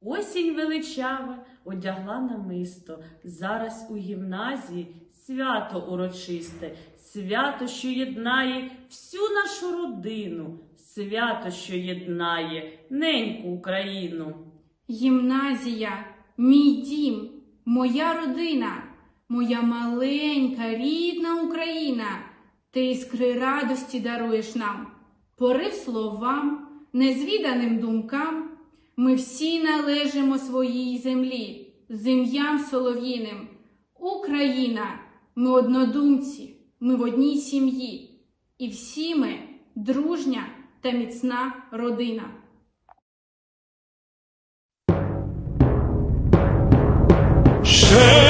осінь величаве одягла намисто. Зараз у гімназії свято урочисте, свято, що єднає всю нашу родину, свято, що єднає неньку Україну. Гімназія, мій дім, моя родина, моя маленька рідна Україна. Ти іскри радості даруєш нам, порив словам, незвіданим думкам. Ми всі належимо своїй землі, зем'ям солов'їним. Україна, ми однодумці, ми в одній сім'ї, і всі ми дружня та міцна родина. Ще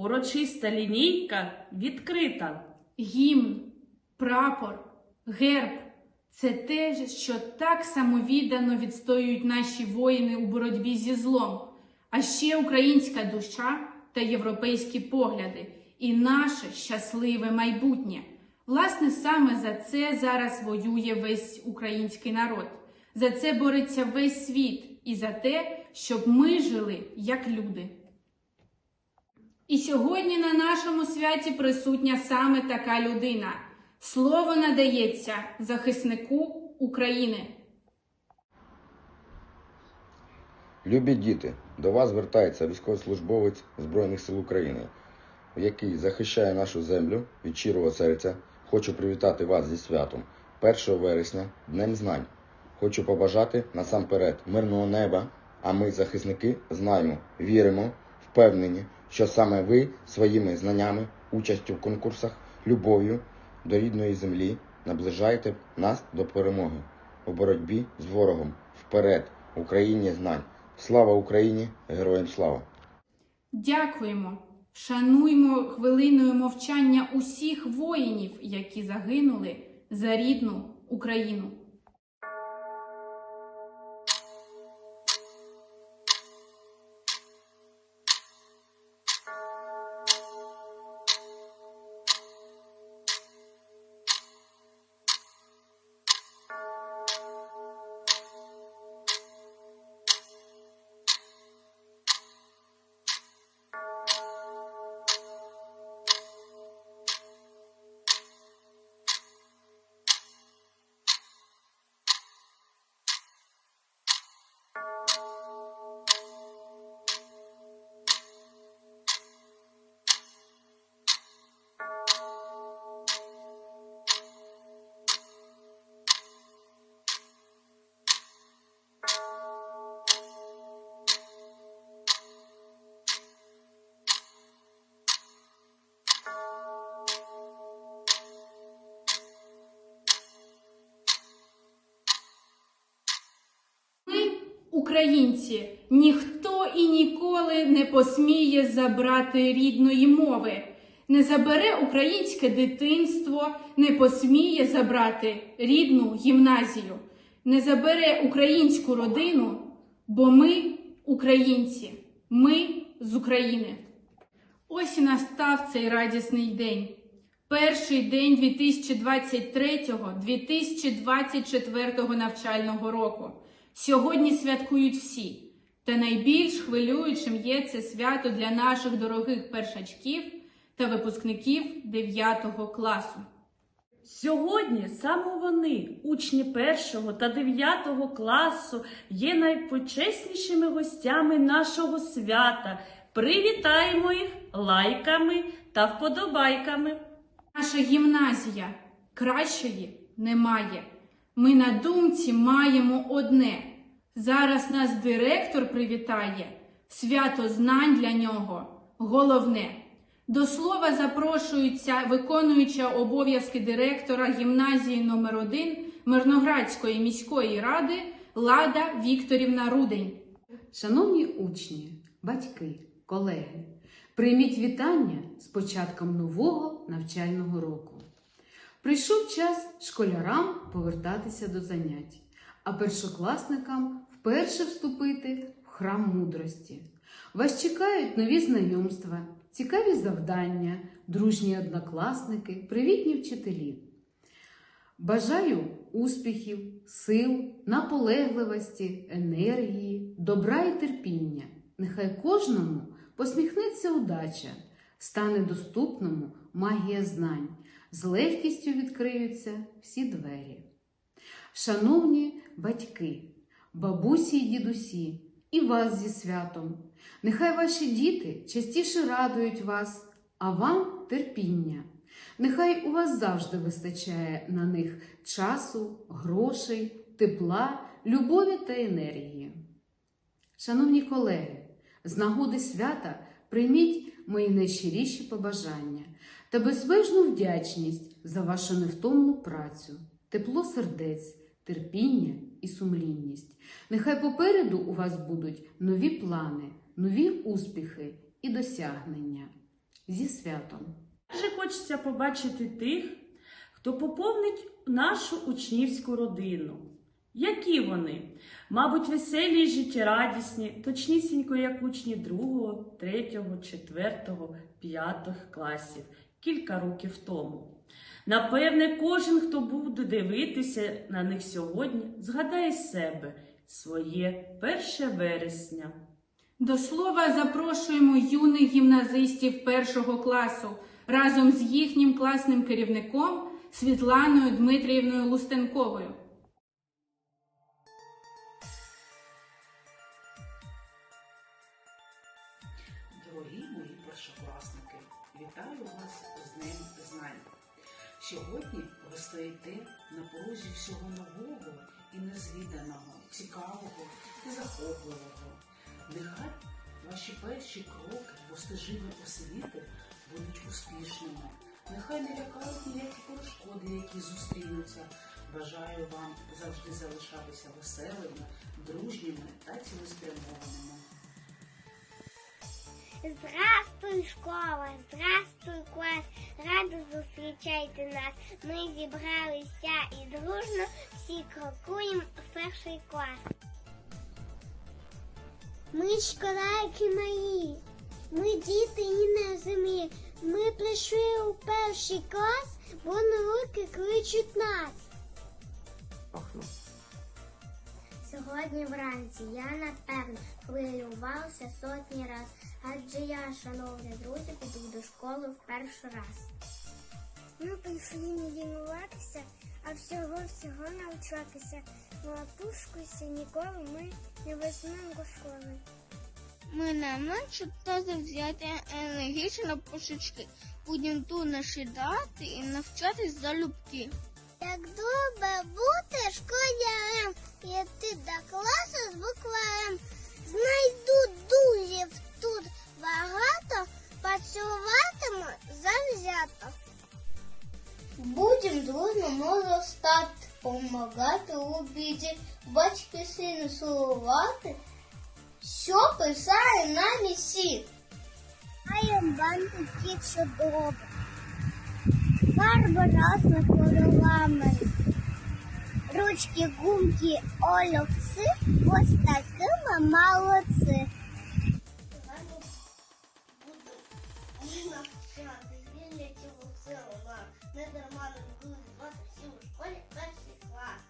Урочиста лінійка відкрита. Гімн, прапор, герб це те, що так самовіддано відстоюють наші воїни у боротьбі зі злом, а ще українська душа та європейські погляди і наше щасливе майбутнє. Власне, саме за це зараз воює весь український народ. За це бореться весь світ і за те, щоб ми жили як люди. І сьогодні на нашому святі присутня саме така людина. Слово надається захиснику України. Любі діти, до вас звертається військовослужбовець Збройних сил України, який захищає нашу землю від щирого серця. Хочу привітати вас зі святом 1 вересня, Днем Знань. Хочу побажати насамперед мирного неба, а ми, захисники, знаємо, віримо, впевнені, що саме ви своїми знаннями, участю в конкурсах, любов'ю до рідної землі наближаєте нас до перемоги у боротьбі з ворогом. Вперед, Україні знань! Слава Україні! Героям слава! Дякуємо, вшануймо хвилиною мовчання усіх воїнів, які загинули за рідну Україну. Українці, ніхто і ніколи не посміє забрати рідної мови, не забере українське дитинство, не посміє забрати рідну гімназію, не забере українську родину, бо ми українці, ми з України. Ось і настав цей радісний день. Перший день 2023-2024 навчального року. Сьогодні святкують всі. Та найбільш хвилюючим є це свято для наших дорогих першачків та випускників 9 класу. Сьогодні саме вони, учні першого та дев'ятого класу, є найпочеснішими гостями нашого свята. Привітаємо їх лайками та вподобайками. Наша гімназія кращої немає. Ми на думці маємо одне. Зараз нас директор привітає. Свято знань для нього головне. До слова запрошується виконуюча обов'язки директора гімназії номер 1 Мирноградської міської ради Лада Вікторівна Рудень. Шановні учні, батьки, колеги, прийміть вітання з початком нового навчального року. Прийшов час школярам повертатися до занять, а першокласникам вперше вступити в храм мудрості. Вас чекають нові знайомства, цікаві завдання, дружні однокласники, привітні вчителі. Бажаю успіхів, сил, наполегливості, енергії, добра і терпіння. Нехай кожному посміхнеться удача, стане доступному магія знань, з легкістю відкриються всі двері. Шановні батьки, бабусі й дідусі, і вас зі святом. Нехай ваші діти частіше радують вас, а вам терпіння. Нехай у вас завжди вистачає на них часу, грошей, тепла, любові та енергії. Шановні колеги, з нагоди свята прийміть мої найщиріші побажання та безмежну вдячність за вашу невтомну працю, тепло сердець, терпіння і сумлінність. Нехай попереду у вас будуть нові плани, нові успіхи і досягнення. Зі святом! Дуже хочеться побачити тих, хто поповнить нашу учнівську родину. Які вони? Мабуть, веселі і життєрадісні, точнісінько, як учні другого, третього, четвертого, п'ятих класів кілька років тому. Напевне, кожен, хто буде дивитися на них сьогодні, згадає себе своє перше вересня. До слова запрошуємо юних гімназистів першого класу разом з їхнім класним керівником Світланою Дмитріївною Лустенковою. Сьогодні ви стоїте на порозі всього нового і незвіданого, цікавого і захопливого. Нехай ваші перші кроки по освіти будуть успішними. Нехай не лякають ніякі перешкоди, які зустрінуться. Бажаю вам завжди залишатися веселими, дружніми та цілеспрямованими. Здравствуй, школа, здравствуй, клас, радо зустрічайте нас. Ми зібралися і дружно всі крокуємо в перший клас. Ми школайки мої, ми діти і на землі. Ми прийшли у перший клас, бо науки кличуть нас. Сьогодні вранці я напевно хвилювався сотні раз, адже я, шановні друзі, піду до школи в перший раз. Ми прийшли не лінуватися, а всього-всього навчатися. Ну а ніколи ми не візьмемо до школи. Ми не менше та завзяти енергічно пошучки. Будемо тут насідати і навчатись залюбки. Як добре бути школярем, йти до класу з букварем. Знайду друзів тут багато, працюватиму завзято. Будем дружно може стати, помагати у біді, батьки сину силувати, що писає нам сіт. Маєм кіт, що добре. Фарба разна кольорами. Ручки, гумки, олівці, ось такими молодці. Буду навчати, вільняті вона. Не дарма не буду звати всі у школі перший клас.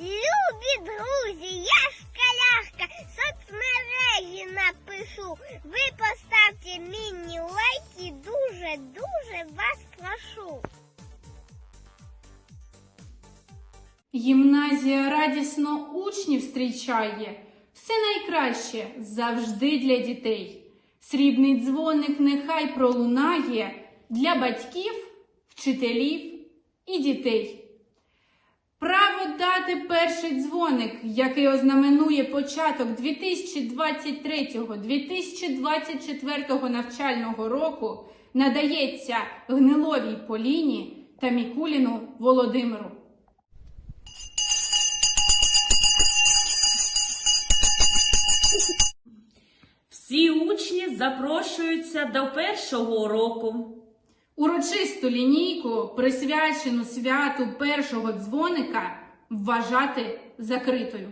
Любі друзі, я шкалярка, соцмережі напишу. Ви поставте мені лайки, дуже-дуже вас прошу. Гімназія радісно учнів зустрічає. Все найкраще завжди для дітей. Срібний дзвоник нехай пролунає для батьків, вчителів і дітей. Право дати перший дзвоник, який ознаменує початок 2023-2024 навчального року, надається Гниловій Поліні та Мікуліну Володимиру. Всі учні запрошуються до першого уроку. Урочисту лінійку, присвячену святу першого дзвоника, вважати закритою.